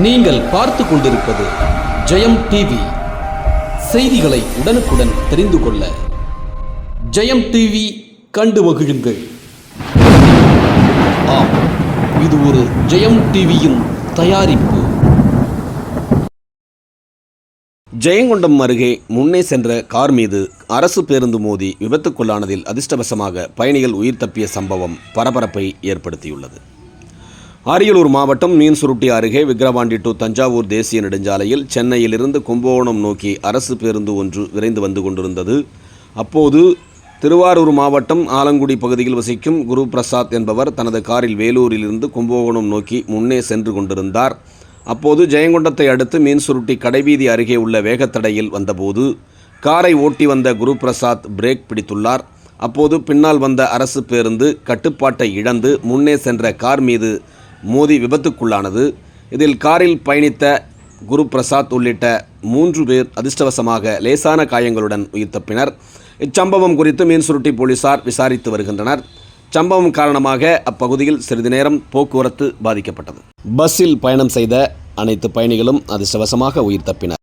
நீங்கள் பார்த்து கொண்டிருப்பது ஜெயம் டிவி செய்திகளை உடனுக்குடன் தெரிந்து கொள்ள ஜெயம் டிவி கண்டு மகிழுங்கள். ஆம் இது ஒரு ஜெயம் டிவியின் தயாரிப்பு. ஜெயங்கொண்டம் அருகே முன்னே சென்ற கார் மீது அரசு பேருந்து மோதி விபத்துக்குள்ளானதில் அதிர்ஷ்டவசமாக பயணிகள் உயிர் தப்பிய சம்பவம் பரபரப்பை ஏற்படுத்தியுள்ளது. அரியலூர் மாவட்டம் மீன்சுருட்டி அருகே விக்கிரவாண்டி டு தஞ்சாவூர் தேசிய நெடுஞ்சாலையில் சென்னையிலிருந்து கும்பகோணம் நோக்கி அரசு பேருந்து ஒன்று விரைந்து வந்து கொண்டிருந்தது. அப்போது திருவாரூர் மாவட்டம் ஆலங்குடி பகுதியில் வசிக்கும் குரு பிரசாத் என்பவர் தனது காரில் வேலூரிலிருந்து கும்பகோணம் நோக்கி முன்னே சென்று கொண்டிருந்தார். அப்போது ஜெயங்கொண்டத்தை அடுத்து மீன்சுருட்டி கடைவீதி அருகே உள்ள வேகத்தடையில் வந்தபோது காரை ஓட்டி வந்த குரு பிரசாத் பிரேக் பிடித்துள்ளார். அப்போது பின்னால் வந்த அரசு பேருந்து கட்டுப்பாட்டை இழந்து முன்னே சென்ற கார் மீது மோதி விபத்துக்குள்ளானது. இதில் காரில் பயணித்த குரு பிரசாத் உள்ளிட்ட மூன்று பேர் அதிர்ஷ்டவசமாக லேசான காயங்களுடன் உயிர் தப்பினர். இச்சம்பவம் குறித்து மீன்சுருட்டி போலீசார் விசாரித்து வருகின்றனர். சம்பவம் காரணமாக அப்பகுதியில் சிறிது நேரம் போக்குவரத்து பாதிக்கப்பட்டது. பஸ்ஸில் பயணம் செய்த அனைத்து பயணிகளும் அதிர்ஷ்டவசமாக உயிர் தப்பினர்.